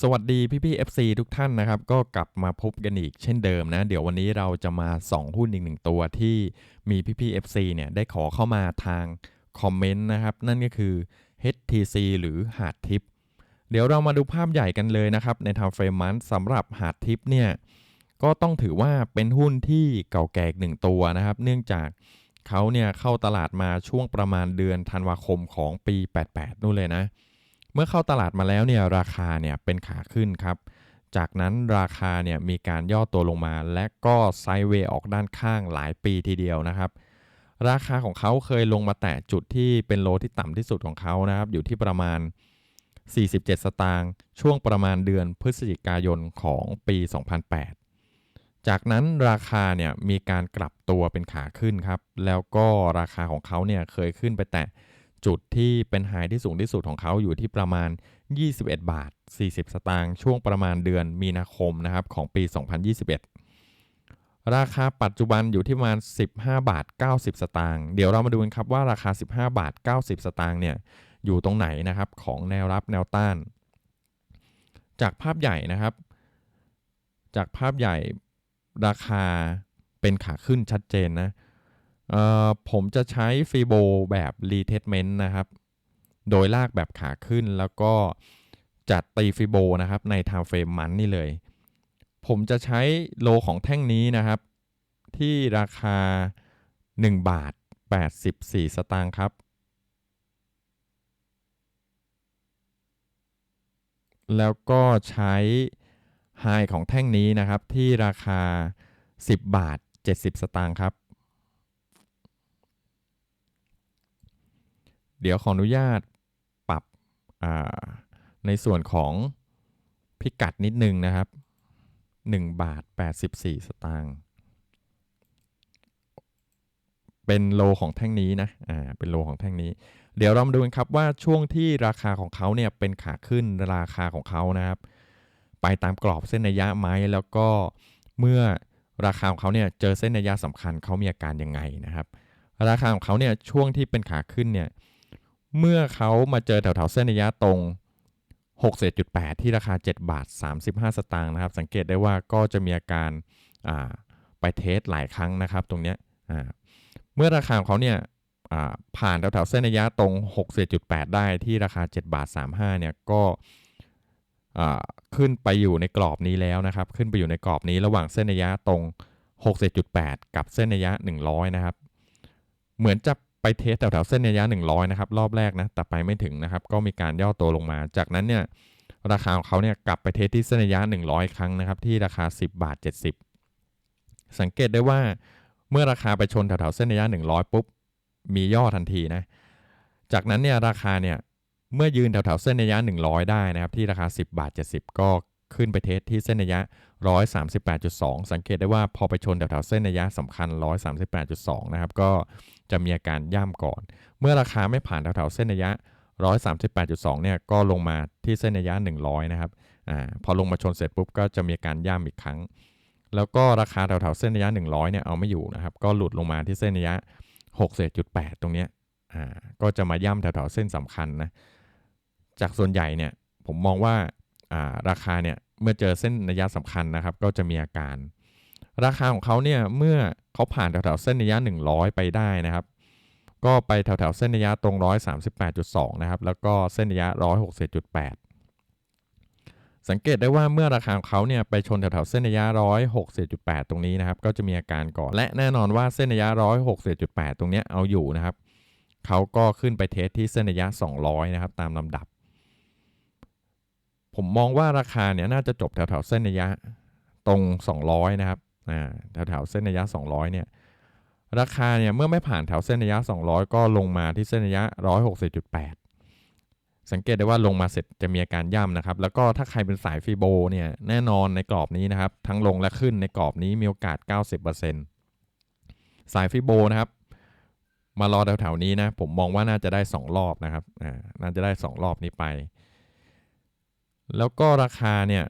สวัสดีพี่พี่ FC ทุกท่านนะครับ ก็กลับมาพบกันอีกเช่นเดิมนะ เดี๋ยววันนี้เราจะมาสองหุ้นอีกหนึ่งตัวที่มีพี่พี่ FC เนี่ยได้ขอเข้ามาทางคอมเมนต์นะครับ นั่นก็คือ HTC หรือหาดทิปเดี๋ยวเรามาดูภาพใหญ่กันเลยนะครับ ในทางเฟรมมันสำหรับหาดทิปเนี่ย ก็ต้องถือว่าเป็นหุ้นที่เก่าแก่หนึ่งตัวนะครับ เนื่องจากเขาเนี่ยเข้าตลาดมาช่วงประมาณเดือนธันวาคมของปี 88นู่นเลยนะ เมื่อเข้าตลาดมาแล้วเนี่ยราคาเนี่ยเป็นขาขึ้นครับ จากนั้นราคาเนี่ยมีการย่อตัวลงมา และก็ไซด์เวย์ออกด้านข้างหลายปีทีเดียวนะครับ ราคาของเขาเคยลงมาแตะจุดที่เป็นโลที่ต่ำที่สุดของเขานะครับ อยู่ที่ประมาณ 47 สตางค์ช่วงประมาณเดือนพฤศจิกายนของปี 2008 จากนั้นราคาเนี่ยมีการกลับตัวเป็นขาขึ้นครับ แล้วก็ราคาของเขาเนี่ยเคยขึ้นไปแตะ จุดที่เป็นไฮที่สูงที่สุดของเขาอยู่ที่ประมาณ 21 บาท 40 สตางค์ช่วงประมาณเดือนมีนาคมนะครับของปี 2021 ราคาปัจจุบันอยู่ที่ประมาณ 15 บาท 90 สตางค์เดี๋ยวเรามาดูกันครับว่าราคา 15 บาท 90 สตางค์เนี่ยอยู่ตรงไหนนะครับของแนวรับแนวต้าน จากภาพใหญ่นะครับ จากภาพใหญ่ราคาเป็นขาขึ้นชัดเจนนะ ผมจะใช้ฟีโบแบบ retestment นะครับ โดยลากแบบขาขึ้นแล้วก็จัดตีฟีโบนะครับใน time frame มันนี่เลย ผมจะใช้โลของแท่งนี้นะครับ ที่ราคา 1 บาท 84 สตางค์ครับ แล้วก็ใช้ไฮของแท่งนี้นะครับที่ราคา 10 บาท 70 สตางค์ครับ เดี๋ยวขออนุญาตปรับในส่วนของพิกัดนิดนึงนะครับ 1 บาท 84 สตางค์เป็นโลของแท่งนี้นะ อ่า เป็นโลของแท่งนี้ เดี๋ยวเรามาดูกันครับว่าช่วงที่ราคาของเขาเนี่ยเป็นขาขึ้นราคาของเขานะครับ ไปตามกรอบเส้นระยะไหมแล้วก็เมื่อราคาของเขาเนี่ยเจอเส้นระยะสำคัญเขามีอาการยังไงนะครับ ราคาของเขาเนี่ยช่วงที่เป็นขาขึ้นเนี่ย เมื่อเขามาเจอแถวๆเส้นระยะตรง6.8ที่ราคา 7 บาท 35 สตางค์นะครับ สังเกตได้ว่าก็จะมีอาการไปเทสหลายครั้งนะครับ ตรงเนี้ยเมื่อราคาของเขาเนี่ยผ่านแถวๆเส้นระยะตรง6.8ได้ที่ราคา 7 บาท 35 เนี่ยก็ขึ้นไปอยู่ในกรอบนี้แล้วนะครับ ขึ้นไปอยู่ในกรอบนี้ระหว่างเส้นระยะตรง6.8กับเส้นระยะ 100 นะครับ เหมือนจะ ไปเทสแถวๆเส้นระยะ 100 นะครับ รอบแรกนะแต่ไปไม่ถึงนะครับ ก็มีการย่อตัวลงมา จากนั้นเนี่ยราคาของเขาเนี่ยกลับไปเทสที่เส้นระยะ 100 ครั้งนะครับ ที่ราคา 10 บาท 70 สังเกตได้ว่าเมื่อราคาไปชนแถวๆเส้นระยะ 100 ปุ๊บ มีย่อทันทีนะ จากนั้นเนี่ยราคาเนี่ยเมื่อยืนแถวๆเส้นระยะ 100 ได้นะครับ ที่ราคา 10 บาท 70 ก็ ขึ้นไปเทสที่เส้นระยะ 138.2 สังเกตได้ว่าพอไปชนแถวๆเส้นระยะสำคัญ 138.2 นะครับ ก็จะมีอาการย่ำก่อน เมื่อราคาไม่ผ่านแถวๆเส้นระยะ 138.2 เนี่ยก็ลงมาที่เส้นระยะ 100 นะครับอ่าพอลงมาชนเสร็จปุ๊บก็จะมีอาการย่ำอีกครั้ง แล้วก็ราคาแถวๆเส้นระยะ 100 เนี่ยเอาไม่อยู่นะครับ ก็หลุดลงมาที่เส้นระยะ6.8ตรงเนี้ยอ่าก็จะมาย่ำแถวๆเส้นสำคัญนะจากส่วนใหญ่เนี่ยผมมองว่าอ่าราคาเนี่ย เมื่อเจอเส้นระยะสำคัญนะครับ ก็จะมีอาการ ราคาของเขาเนี่ยเมื่อเขาผ่านแถวๆเส้นระยะ 100 ไปได้นะครับ ก็ไปแถวๆเส้นระยะตรง138.2นะครับแล้วก็เส้นระยะ160.8สังเกตได้ว่าเมื่อราคาของเขาเนี่ยไปชนแถวๆเส้นระยะ160.8ตรงนี้นะครับ ก็จะมีอาการก่อนและแน่นอนว่าเส้นระยะ160.8ตรงนี้เอาอยู่นะครับเขาก็ขึ้นไปเทสที่เส้นระยะ 200 นะครับ ตามลำดับ ผมมองว่าราคาเนี่ยน่าจะจบแถวๆเส้นระยะตรง 200 นะครับอ่าแถวๆเส้นระยะ 200 เนี่ยราคาเนี่ยเมื่อไม่ผ่านแถวเส้นระยะ 200 ก็ลงมาที่เส้นระยะ 160.8 สังเกตได้ว่าลงมาเสร็จจะมีอาการย่ำนะครับ แล้วก็ถ้าใครเป็นสายฟีโบเนี่ยแน่นอนในกรอบนี้นะครับ ทั้งลงและขึ้นในกรอบนี้มีโอกาส 90%สายฟีโบนะครับ มารอแถวๆนี้นะ ผมมองว่าน่าจะได้ 2 รอบนะครับอ่าน่าจะได้ 2 รอบนี้ไป แล้วก็ราคาเนี่ย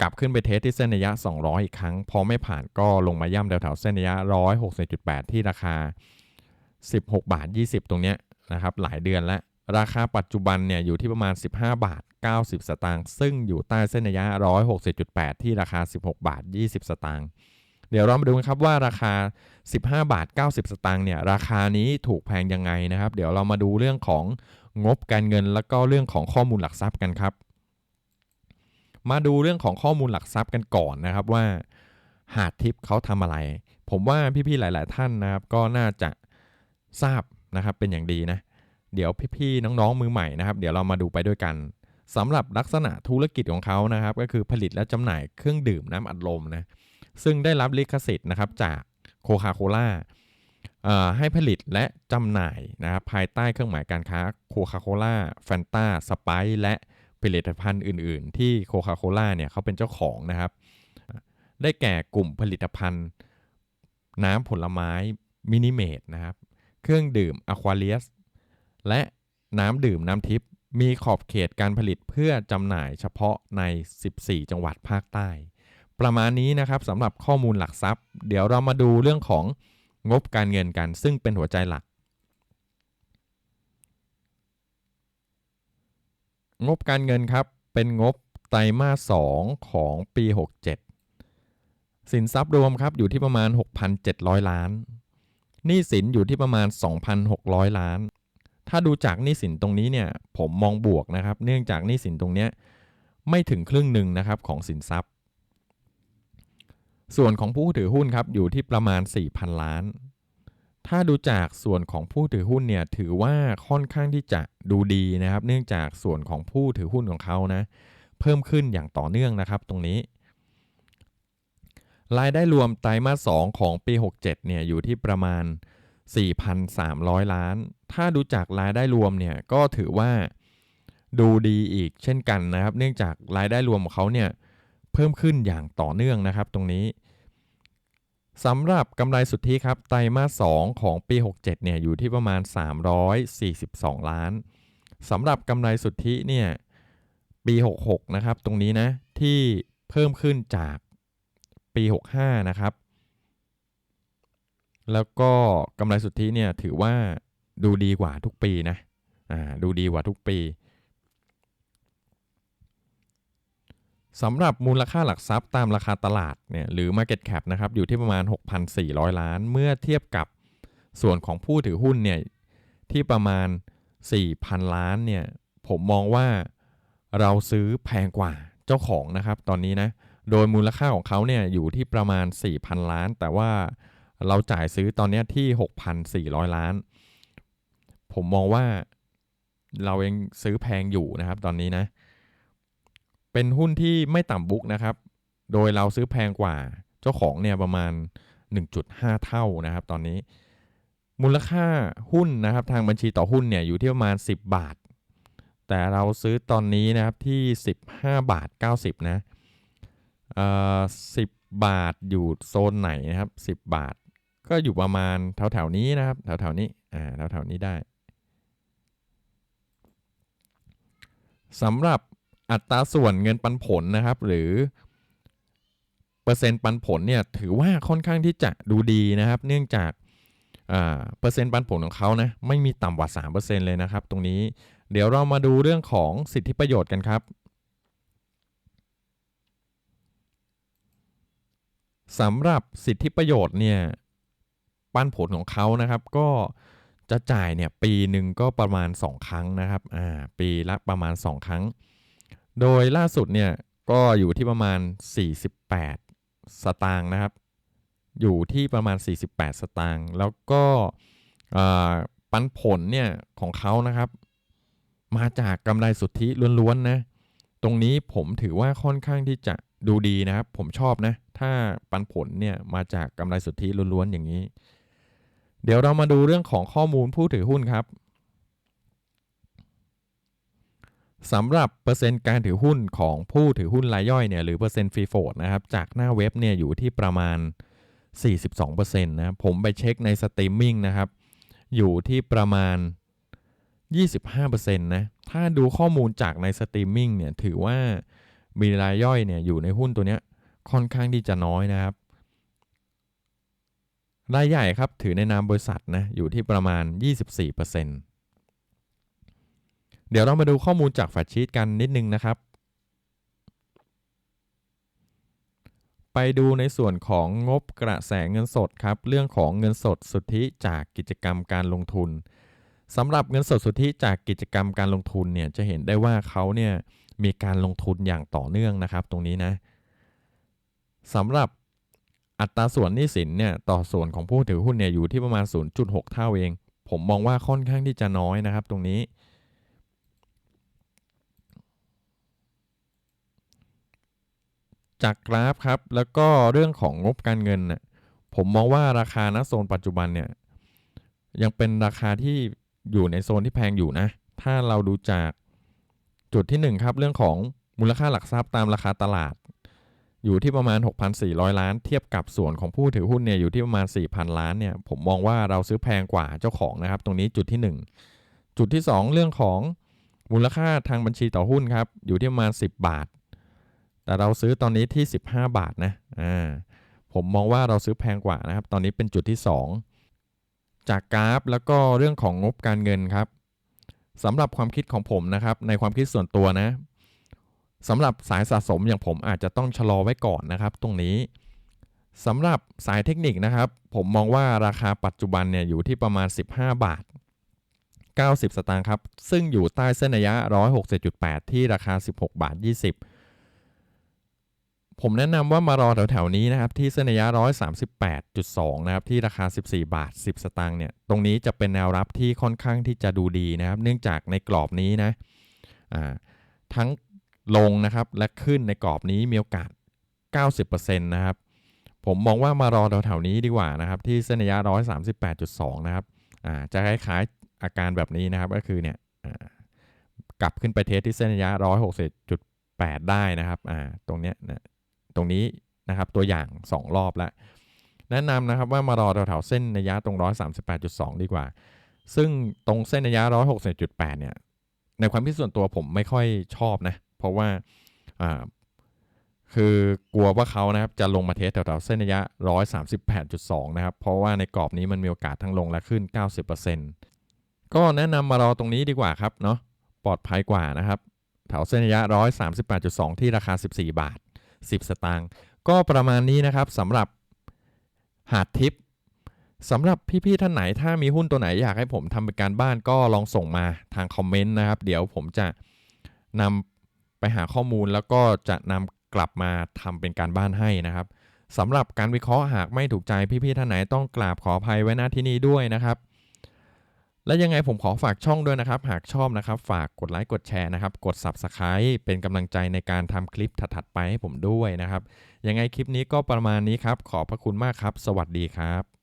กลับขึ้นไปเทสที่เส้นระยะ 200 อีกครั้ง พอไม่ผ่านก็ลงมาย่ำแถวๆเส้นระยะ 160.8 ที่ราคา 16 บาท 20 ตรงเนี้ยนะครับหลายเดือนแล้วราคาปัจจุบันเนี่ยอยู่ที่ประมาณ 15 บาท 90 สตางค์ซึ่งอยู่ใต้เส้นระยะ 160.8 ที่ราคา 16 บาท 20 สตางค์เดี๋ยวเรามาดูกันครับว่าราคา 15 บาท 90 สตางค์เนี่ยราคานี้ถูกแพงยังไงนะครับ เดี๋ยวเรามาดูเรื่องของ งบการเงิน แล้วก็เรื่องของข้อมูลหลักทรัพย์กันครับ มาดูเรื่องของข้อมูลหลักทรัพย์กันก่อนนะครับว่าหาดทิปเขาทำอะไร ผมว่าพี่ๆหลาย ๆ ท่านนะครับ ก็น่าจะทราบนะครับเป็นอย่างดีนะ เดี๋ยวพี่ๆน้องๆมือใหม่นะครับ เดี๋ยวเรามาดูไปด้วยกันสำหรับลักษณะธุรกิจของเขานะครับ ก็คือผลิตและจำหน่ายเครื่องดื่มน้ำอัดลมนะซึ่งได้รับลิขสิทธิ์นะครับจากโคคาโคล่า ให้ผลิตและจำหน่ายนะครับภายใต้เครื่องหมายการค้าโคคาโคล่าแฟนตาสไปและผลิตภัณฑ์อื่น ๆ ที่โคคาโคล่าเนี่ยเขาเป็นเจ้าของนะครับ ได้แก่กลุ่มผลิตภัณฑ์ น้ำผลไม้มินิเมดนะครับ เครื่องดื่มอะควาเลียสและน้ำดื่มน้ำทิพย์มีขอบเขตการผลิตเพื่อจำหน่ายเฉพาะใน 14 จังหวัดภาคใต้ ประมาณนี้นะครับสำหรับข้อมูลหลักทรัพย์ เดี๋ยวเรามาดูเรื่องของ งบการเงินกันซึ่งเป็นหัวใจหลัก งบการเงินครับเป็นงบไตรมาส 2 ของปี 67 สินทรัพย์รวมครับอยู่ที่ประมาณ 6,700 ล้านหนี้สินอยู่ที่ประมาณ 2,600 ล้าน ถ้าดูจากหนี้สินตรงนี้เนี่ยผมมองบวกนะครับ เนื่องจากหนี้สินตรงเนี้ยไม่ถึงครึ่งหนึ่งนะครับของสินทรัพย์ ส่วนของผู้ถือหุ้นครับอยู่ที่ประมาณ 4,000 ล้าน ถ้าดูจากส่วนของผู้ถือหุ้นเนี่ยถือว่าค่อนข้างที่จะดูดีนะครับ เนื่องจากส่วนของผู้ถือหุ้นของเขานะเพิ่มขึ้นอย่างต่อเนื่องนะครับตรงนี้ รายได้รวมไตรมาส 2 ของปี 67 เนี่ยอยู่ที่ประมาณ 4,300 ล้าน ถ้าดูจากรายได้รวมเนี่ยก็ถือว่าดูดีอีกเช่นกันนะครับ เนื่องจากรายได้รวมของเขาเนี่ย เพิ่มขึ้นอย่างต่อเนื่องนะครับตรงนี้สำหรับกำไรสุทธิครับไตรมาส 2 ของปี 67 เนี่ยอยู่ที่ประมาณ 342 ล้านสำหรับกำไรสุทธิเนี่ยปี 66 นะครับตรงนี้นะที่เพิ่มขึ้นจากปี 65 นะครับ แล้วก็กำไรสุทธิเนี่ยถือว่าดูดีกว่าทุกปีนะอ่าดูดีกว่าทุกปี สำหรับมูลค่าหลักทรัพย์ตามราคาตลาดเนี่ยหรือ Market Cap นะครับอยู่ที่ประมาณ 6,400 ล้าน เมื่อเทียบกับส่วนของผู้ถือหุ้นเนี่ยที่ประมาณ 4,000 ล้านเนี่ยผมมองว่าเราซื้อแพงกว่าเจ้าของนะครับตอนนี้นะโดยมูลค่าของเขาเนี่ยอยู่ที่ประมาณ 4,000 ล้าน แต่ว่าเราจ่ายซื้อตอนนี้ที่ 6,400 ล้าน ผมมองว่าเราเองซื้อแพงอยู่นะครับตอนนี้นะ เป็นหุ้นที่ไม่ต่ำบุ๊กนะครับ โดยเราซื้อแพงกว่าเจ้าของเนี่ยประมาณ 1.5 เท่านะครับ ตอนนี้ มูลค่าหุ้นนะครับ ทางบัญชีต่อหุ้นเนี่ยอยู่ที่ประมาณ 10 บาท แต่เราซื้อตอนนี้นะครับที่ 15 บาท 90 นะเอ่อ10 บาทอยู่โซนไหนนะครับ 10 บาท ก็อยู่ประมาณแถวๆนี้นะครับ แถวๆนี้อ่าแถวๆนี้ได้สำหรับ อัตราส่วนเงินปันผลนะครับ หรือเปอร์เซ็นต์ปันผลเนี่ยถือว่าค่อนข้างที่จะดูดีนะครับ เนื่องจากเปอร์เซ็นต์ปันผลของเขานะไม่มีต่ำกว่า 3%เลยนะครับ ตรงนี้เดี๋ยวเรามาดูเรื่องของสิทธิประโยชน์กันครับสำหรับสิทธิประโยชน์เนี่ยปันผลของเขานะครับก็จะจ่ายเนี่ยปีหนึ่งก็ประมาณ 2 ครั้งนะครับอ่าปีละประมาณ 2 ครั้ง โดยล่าสุดเนี่ยก็อยู่ที่ประมาณ 48 สตางค์นะครับ อยู่ที่ประมาณ 48 สตางค์แล้วก็ปันผลเนี่ยของเขานะครับ มาจากกำไรสุทธิล้วนๆนะ ตรงนี้ผมถือว่าค่อนข้างที่จะดูดีนะครับ ผมชอบนะ ถ้าปันผลเนี่ยมาจากกำไรสุทธิล้วนๆอย่างนี้ เดี๋ยวเรามาดูเรื่องของข้อมูลผู้ถือหุ้นครับ สำหรับเปอร์เซ็นต์การถือหุ้นของผู้ถือหุ้นรายย่อยเนี่ยหรือเปอร์เซ็นต์ฟรีโฟดนะครับจากหน้าเว็บเนี่ยอยู่ที่ประมาณ 42%นะผมไปเช็คในสตรีมมิ่งนะครับ อยู่ที่ประมาณ 25%นะถ้าดูข้อมูลจากในสตรีมมิ่งเนี่ยถือว่ามีรายย่อยเนี่ยอยู่ในหุ้นตัวเนี้ยค่อนข้างที่จะน้อยนะครับ รายใหญ่ครับถือในนามบริษัทนะอยู่ที่ประมาณ 24%เเดี๋ยวเรามาดูข้อมูลจากแฟกชีตกันนิดนึงนะครับ ไปดูในส่วนของงบกระแสเงินสดครับ เรื่องของเงินสดสุทธิจากกิจกรรมการลงทุนสำหรับเงินสดสุทธิจากกิจกรรมการลงทุนเนี่ยจะเห็นได้ว่าเขาเนี่ยมีการลงทุนอย่างต่อเนื่องนะครับ ตรงนี้นะสำหรับอัตราส่วนหนี้สินเนี่ยต่อส่วนของผู้ถือหุ้นเนี่ยอยู่ที่ประมาณ 0.6 เท่าเอง ผมมองว่าค่อนข้างที่จะน้อยนะครับ ตรงนี้ จากกราฟครับ แล้วก็เรื่องของงบการเงินน่ะผมมองว่าราคาณโซนปัจจุบันเนี่ยยังเป็นราคาที่อยู่ในโซนที่แพงอยู่นะ ถ้าเราดูจากจุดที่ 1 ครับ เรื่องของมูลค่าหลักทรัพย์ตามราคาตลาด อยู่ที่ประมาณ 6,400 ล้าน เทียบกับส่วนของผู้ถือหุ้นเนี่ยอยู่ที่ประมาณ 4,000 ล้านเนี่ยผมมองว่าเราซื้อแพงกว่าเจ้าของนะครับ ตรงนี้จุดที่ 1 จุดที่ 2 เรื่องของมูลค่าทางบัญชีต่อหุ้นครับอยู่ที่ประมาณ 10 บาท แต่เราซื้อตอนนี้ที่ 15 บาทนะอ่าผมมองว่าเราซื้อแพงกว่านะครับ ตอนนี้เป็นจุดที่ 2 จากกราฟแล้วก็เรื่องของงบการเงินครับสำหรับความคิดของผมนะครับ ในความคิดส่วนตัวนะสำหรับสายสะสมอย่างผมอาจจะต้องชะลอไว้ก่อนนะครับ ตรงนี้สำหรับสายเทคนิคนะครับ ผมมองว่าราคาปัจจุบันเนี่ยอยู่ที่ประมาณ 15 บาท 90 สตางค์ครับ ซึ่งอยู่ใต้เส้นระยะ 160.8ที่ราคา 16 บาท 20 ผมแนะนำว่ามารอแถวๆนี้นะครับที่เส้นระยะ 138.2 นะครับที่ราคา 14 บาท 10 สตางค์เนี่ยตรงนี้จะเป็นแนวรับที่ค่อนข้างที่จะดูดีนะครับ เนื่องจากในกรอบนี้นะทั้งลงนะครับและขึ้นในกรอบนี้มีโอกาส 90%นะครับผมมองว่ามารอแถวๆนี้ดีกว่านะครับที่เส้นระยะ 138.2 นะครับอ่าจะคล้ายๆอาการแบบนี้นะครับก็คือเนี่ยกลับขึ้นไปเทสที่เส้นระยะ 160.8 ได้นะครับตรงเนี้ยนะ ตรงนี้นะครับตัวอย่าง 2 รอบแล้วแนะนำนะครับว่ามารอแถวๆเส้นระยะตรง 138.2 ดีกว่า ซึ่งตรงเส้นระยะ 160.8เนี่ย ในความคิดส่วนตัวผมไม่ค่อยชอบนะ เพราะว่าอ่าคือกลัวว่าเขานะครับจะลงมาเทสแถวๆเส้นระยะ 138.2 นะครับ เพราะว่าในกรอบนี้มันมีโอกาสทั้งลงและขึ้น 90%ก็แนะนำมารอตรงนี้ดีกว่าครับเนาะปลอดภัยกว่านะครับ แถวเส้นระยะ 138.2 ที่ราคา 14 บาท 10 สตางค์ก็ประมาณนี้นะครับสำหรับหาดทิปสำหรับพี่ๆท่านไหนถ้ามีหุ้นตัวไหนอยากให้ผมทำเป็นการบ้านก็ลองส่งมาทางคอมเมนต์นะครับ เดี๋ยวผมจะนำไปหาข้อมูลแล้วก็จะนำกลับมาทำเป็นการบ้านให้นะครับสำหรับการวิเคราะห์หากไม่ถูกใจพี่ๆท่านไหนต้องกราบขออภัยไว้หน้าที่นี้ด้วยนะครับ และยังไงผมขอฝากช่องด้วยนะครับ หากชอบนะครับ ฝากกดไลค์กดแชร์นะครับ กด Subscribe เป็นกำลังใจในการทำคลิปถัดๆไปให้ผมด้วยนะครับ ยังไงคลิปนี้ก็ประมาณนี้ครับ ขอบพระคุณมากครับ สวัสดีครับ